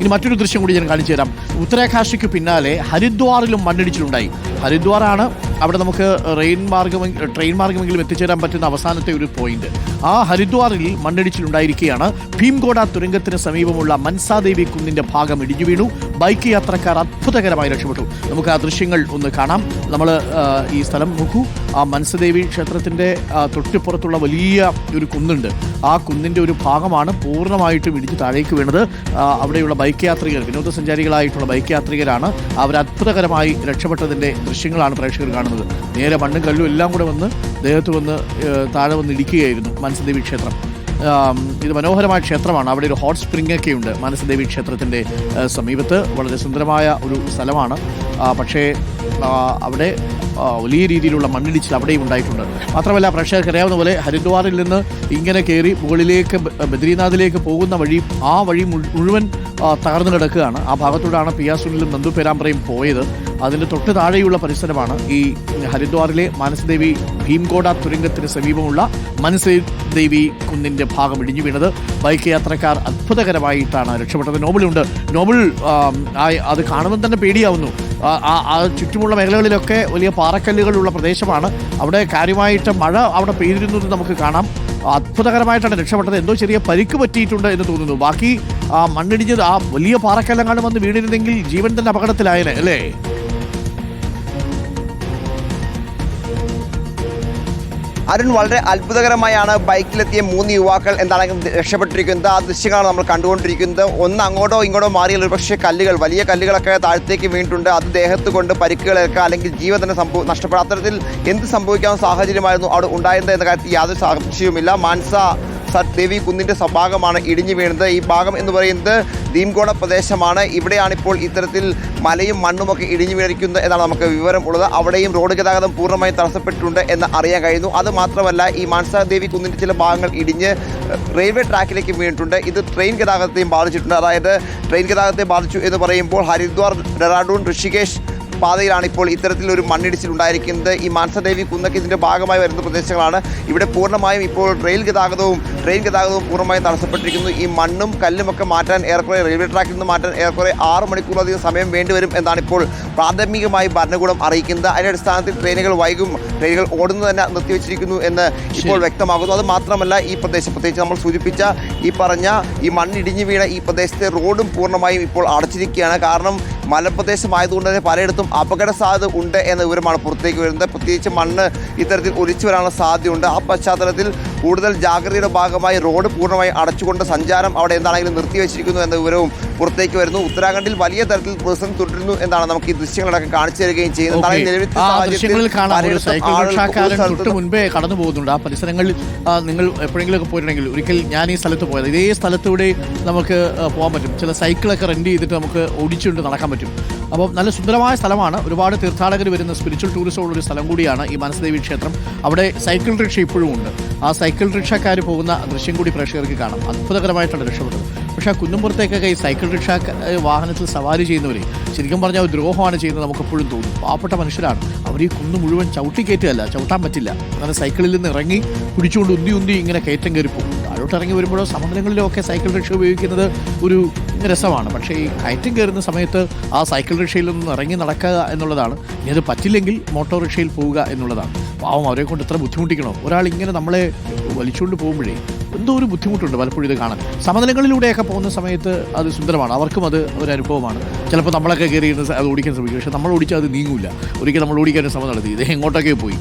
ഇനി മറ്റൊരു ദൃശ്യം കൂടി ഞാൻ കാണിച്ചു തരാം. ഉത്തരാകാശിക്ക് പിന്നാലെ ഹരിദ്വാറിലും മണ്ണിടിച്ചിലുണ്ടായി. ഹരിദ്വാറാണ് അവിടെ നമുക്ക് റെയിൻ മാർഗം ട്രെയിൻ മാർഗമെങ്കിലും എത്തിച്ചേരാൻ പറ്റുന്ന അവസാനത്തെ ഒരു പോയിന്റ്. ആ ഹരിദ്വാറിൽ മണ്ണിടിച്ചിലുണ്ടായിരിക്കുകയാണ്. ഭീംകോട തുരങ്കത്തിന് സമീപമുള്ള മൻസാദേവി കുന്നിന്റെ ഭാഗം ഇടിഞ്ഞു വീണു. ബൈക്ക് യാത്രക്കാർ അത്ഭുതകരമായി രക്ഷപ്പെട്ടു. നമുക്ക് ആ ദൃശ്യങ്ങൾ ഒന്ന് കാണാം. നമ്മൾ ഈ സ്ഥലം മുഖു ആ മനസ്സദേവി ക്ഷേത്രത്തിന്റെ തൊട്ടിപ്പുറത്തുള്ള വലിയ ഒരു കുന്നുണ്ട്. ആ കുന്നിന്റെ ഒരു ഭാഗമാണ് പൂർണമായിട്ടും ഇടിച്ച് താഴേക്ക് വീണത്. അവിടെയുള്ള ബൈക്ക് യാത്രികർ വിനോദസഞ്ചാരികളായിട്ടുള്ള ബൈക്ക് യാത്രികരാണ് അവർ അത്ഭുതകരമായി രക്ഷപ്പെട്ടതിന്റെ ദൃശ്യങ്ങളാണ് പ്രേക്ഷകർ കാണുന്നത്. നേരെ മണ്ണും കല്ലും എല്ലാം കൂടെ വന്ന് ദേഹത്ത് വന്ന് താഴെ വന്ന് ഇടിക്കുകയായിരുന്നു മനസ്സദേവി ക്ഷേത്രം. ഇത് മനോഹരമായ ക്ഷേത്രമാണ്. അവിടെ ഒരു ഹോട്ട് സ്പ്രിംഗ് ഒക്കെ ഉണ്ട് മനസ്സദേവി ക്ഷേത്രത്തിന്റെ സമീപത്ത്. വളരെ സുന്ദരമായ ഒരു സ്ഥലമാണ്. പക്ഷേ അവിടെ വലിയ രീതിയിലുള്ള മണ്ണിടിച്ചിൽ അവിടെയും ഉണ്ടായിട്ടുണ്ട്. മാത്രമല്ല പ്രേക്ഷകർക്ക് അറിയാവുന്ന പോലെ ഹരിദ്വാറിൽ നിന്ന് ഇങ്ങനെ കയറി മുകളിലേക്ക് ബദ്രീനാഥിലേക്ക് പോകുന്ന വഴി ആ വഴി മുഴുവൻ തകർന്നു കിടക്കുകയാണ്. ആ ഭാഗത്തൂടാണ് പിയാസുലിലും നന്ദു പേരാമ്പ്രയും പോയത്. അതിന്റെ തൊട്ട് താഴെയുള്ള പരിസരമാണ് ഈ ഹരിദ്വാറിലെ മാനസദേവി ഭീംകോട തുരങ്കത്തിന് സമീപമുള്ള മനസദേവി കുന്നിന്റെ ഭാഗം ഇടിഞ്ഞു വീണത്. ബൈക്ക് യാത്രക്കാർ അത്ഭുതകരമായിട്ടാണ് രക്ഷപ്പെട്ടത്. നോബിളുണ്ട്. നോബിൾ അത് കാണുമ്പോൾ തന്നെ പേടിയാവുന്നു. ചുറ്റുമുള്ള മേഖലകളിലൊക്കെ വലിയ പാറക്കല്ലുകളുള്ള പ്രദേശമാണ്. അവിടെ കാര്യമായിട്ട് മഴ അവിടെ പെയ്തിരുന്നത് നമുക്ക് കാണാം. അത്ഭുതകരമായിട്ടാണ് രക്ഷപ്പെട്ടത്. എന്തോ ചെറിയ പരിക്ക് പറ്റിയിട്ടുണ്ട് എന്ന് തോന്നുന്നു. ബാക്കി ആ മണ്ണിടിഞ്ഞത് ആ വലിയ പാറക്കല്ലെങ്ങാണ്ട് വന്ന് വീണിരുന്നെങ്കിൽ ജീവൻ തന്നെ അപകടത്തിലായനെ അല്ലേ? അരുൺ വളരെ അത്ഭുതകരമായാണ് ബൈക്കിലെത്തിയ മൂന്ന് യുവാക്കൾ എന്താണ് രക്ഷപ്പെട്ടിരിക്കുന്നത്? ആ ദൃശ്യങ്ങളാണ് നമ്മൾ കണ്ടുകൊണ്ടിരിക്കുന്നത്. ഒന്ന് അങ്ങോട്ടോ ഇങ്ങോട്ടോ മാറിയാൽ ഒരു പക്ഷേ കല്ലുകൾ വലിയ കല്ലുകളൊക്കെ താഴത്തേക്ക് വീണിട്ടുണ്ട്. അത് ദേഹത്ത് കൊണ്ട് പരിക്കുകളേൽക്കുക അല്ലെങ്കിൽ ജീവൻ തന്നെ സംഭവം നഷ്ടപ്പെടുക അത്തരത്തിൽ എന്ത് സംഭവിക്കാവുന്ന സാഹചര്യമായിരുന്നു അവിടെ ഉണ്ടായിരുന്നത് എന്ന കാര്യത്തിൽ യാതൊരു സംശയവുമില്ല മാൻസ സത് ദേവി കുന്നിന്റെ ഭാഗമാണ് ഇടിഞ്ഞു വീണത്. ഈ ഭാഗം എന്ന് പറയുന്നത് ദീംകോട പ്രദേശമാണ്. ഇവിടെയാണിപ്പോൾ ഇത്തരത്തിൽ മലയും മണ്ണുമൊക്കെ ഇടിഞ്ഞു വീണിരിക്കുന്നത് എന്നാണ് നമുക്ക് വിവരം ഉള്ളത് അവിടെയും റോഡ് ഗതാഗതം പൂർണമായും തടസ്സപ്പെട്ടിട്ടുണ്ട് എന്ന് അറിയാൻ കഴിയുന്നു. അത് മാത്രമല്ല ഈ മാൻസാ ദേവി കുന്നിന്റെ ചില ഭാഗങ്ങൾ ഇടിഞ്ഞ് റെയിൽവേ ട്രാക്കിലേക്ക് വീണിട്ടുണ്ട്. ഇത് ട്രെയിൻ ഗതാഗതത്തെയും ബാധിച്ചിട്ടുണ്ട്. അതായത് ട്രെയിൻ ഗതാഗതത്തെ ബാധിച്ചു എന്ന് പറയുമ്പോൾ ഹരിദ്വാർ ഡെറാഡൂൺ ഋഷികേശ് പാതയിലാണ് ഇപ്പോൾ ഇത്തരത്തിലൊരു മണ്ണിടിച്ചിൽ ഉണ്ടായിരിക്കുന്നത് ഈ മാൻസദേവി കുന്നക്കിതിന്റെ ഭാഗമായി വരുന്ന പ്രദേശങ്ങളാണ്. ഇവിടെ പൂർണമായും ഇപ്പോൾ റെയിൽ ഗതാഗതവും ട്രെയിൻ ഗതാഗതവും പൂർണമായും തടസ്സപ്പെട്ടിരിക്കുന്നു. ഈ മണ്ണും കല്ലുമൊക്കെ മാറ്റാൻ ഏറെക്കുറെ റെയിൽവേ ട്രാക്കിൽ നിന്ന് മാറ്റാൻ ഏറെക്കുറെ ആറ് മണിക്കൂറിലധികം സമയം വേണ്ടിവരും എന്നാണ് ഇപ്പോൾ പ്രാഥമികമായി ഭരണകൂടം അറിയിക്കുന്നത്. അതിന്റെ അടിസ്ഥാനത്തിൽ ട്രെയിനുകൾ വൈകും ട്രെയിനുകൾ ഓടുന്നത് തന്നെ നിർത്തിവെച്ചിരിക്കുന്നു എന്ന് ഇപ്പോൾ വ്യക്തമാകുന്നു. അത് മാത്രമല്ല ഈ പ്രദേശം പ്രത്യേകിച്ച് നമ്മൾ സൂചിപ്പിച്ച ഈ പറഞ്ഞ ഈ മണ്ണിടിഞ്ഞു വീണ ഈ പ്രദേശത്തെ റോഡും പൂർണമായും ഇപ്പോൾ അടച്ചിരിക്കുകയാണ്. കാരണം മലപ്രദേശമായതുകൊണ്ട് തന്നെ പലയിടത്തും അപകട സാധ്യത ഉണ്ട് എന്ന വിവരമാണ് പുറത്തേക്ക് വരുന്നത്. പ്രത്യേകിച്ച് മണ്ണ് ഇത്തരത്തിൽ ഒലിച്ചു വരാനുള്ള സാധ്യതയുണ്ട്. ആ പശ്ചാത്തലത്തിൽ കൂടുതൽ ജാഗ്രതയുടെ ഭാഗമായി റോഡ് പൂർണമായി അടച്ചുകൊണ്ട് സഞ്ചാരം അവിടെ എന്താണെങ്കിലും നിർത്തിവെച്ചിരിക്കുന്നു എന്ന വിവരവും പുറത്തേക്ക് വരുന്നു. ഉത്തരാഖണ്ഡിൽ വലിയ തരത്തിൽ പ്രതിസന്ധി തുടരുന്നു എന്നാണ് നമുക്ക് ഈ ദൃശ്യങ്ങളൊക്കെ കാണിച്ചു തരികയും ചെയ്യുന്നത്. മുൻപേ കടന്നു പോകുന്നുണ്ട്. ആ പരിസരങ്ങളിൽ നിങ്ങൾ എപ്പോഴെങ്കിലും പോയിട്ടുണ്ടെങ്കിൽ ഒരിക്കൽ ഞാൻ ഈ സ്ഥലത്ത് പോയത്. ഇതേ സ്ഥലത്തൂടെ നമുക്ക് പോകാൻ പറ്റും. ചില സൈക്കിളൊക്കെ റെന്റ് ചെയ്തിട്ട് നമുക്ക് ഓടിച്ചുകൊണ്ട് നടക്കാൻ പറ്റും. അപ്പോൾ നല്ല സുന്ദരമായ സ്ഥലമാണ്. ഒരുപാട് തീർത്ഥാടകർ വരുന്ന സ്പിരിച്വൽ ടൂറിസം ഉള്ള ഒരു സ്ഥലം കൂടിയാണ് ഈ മനസ്സദേവി ക്ഷേത്രം. അവിടെ സൈക്കിൾ റിക്ഷ ഇപ്പോഴും ഉണ്ട്. ആ സൈക്കിൾ റിക്ഷക്കാർ പോകുന്ന ദൃശ്യം കൂടി പ്രേക്ഷകർക്ക് കാണാം. അത്ഭുതകരമായിട്ടാണ് രക്ഷപ്പെട്ടത്. പക്ഷേ ആ കുന്നുംപുറത്തേക്കൊക്കെ ഈ സൈക്കിൾ റിക്ഷ വാഹനത്തിൽ സവാരി ചെയ്യുന്നവരെ ശരിക്കും പറഞ്ഞാൽ ഒരു ദ്രോഹമാണ് ചെയ്യുന്നത് നമുക്കെപ്പോഴും തോന്നും. പാവപ്പെട്ട മനുഷ്യരാണ്. അവർ ഈ കുന്ന് മുഴുവൻ ചവിട്ടി കയറ്റുകയല്ല ചവിട്ടാൻ പറ്റില്ല. അങ്ങനെ സൈക്കിളിൽ നിന്ന് ഇറങ്ങി കുടിച്ചുകൊണ്ട് ഉന്തി ഉന്തി ഇങ്ങനെ കയറ്റം കയറി പോകും. താഴോട്ട് ഇറങ്ങി വരുമ്പോഴോ സമതലങ്ങളിലോ ഒക്കെ സൈക്കിൾ റിക്ഷ ഉപയോഗിക്കുന്നത് ഒരു രസമാണ്. പക്ഷേ ഈ കയറ്റം കയറുന്ന സമയത്ത് ആ സൈക്കിൾ റിക്ഷയിൽ നിന്ന് ഇറങ്ങി നടക്കുക എന്നുള്ളതാണ്. ഇനി അത് പറ്റില്ലെങ്കിൽ മോട്ടോർ റിക്ഷയിൽ പോവുക എന്നുള്ളതാണ്. പാവം അവരെ കൊണ്ട് ഇത്ര ബുദ്ധിമുട്ടിക്കണോ. ഒരാൾ ഇങ്ങനെ നമ്മളെ വലിച്ചുകൊണ്ട് പോകുമ്പോഴേ എന്തോ ഒരു ബുദ്ധിമുട്ടുണ്ട് പലപ്പോഴും ഇത് കാണാൻ. സമതലങ്ങളിലൂടെയൊക്കെ പോകുന്ന സമയത്ത് അത് സുന്ദരമാണ്. അവർക്കും അത് ഒരു അനുഭവമാണ്. ചിലപ്പോൾ നമ്മളൊക്കെ കയറി അത് ഓടിക്കാൻ ശ്രമിക്കും. പക്ഷേ നമ്മൾ ഓടിച്ചാൽ അത് നീങ്ങൂല. ഒരിക്കൽ നമ്മൾ ഓടിക്കാൻ ശ്രമം നടത്തി. ഇത് എങ്ങോട്ടൊക്കെ പോയി.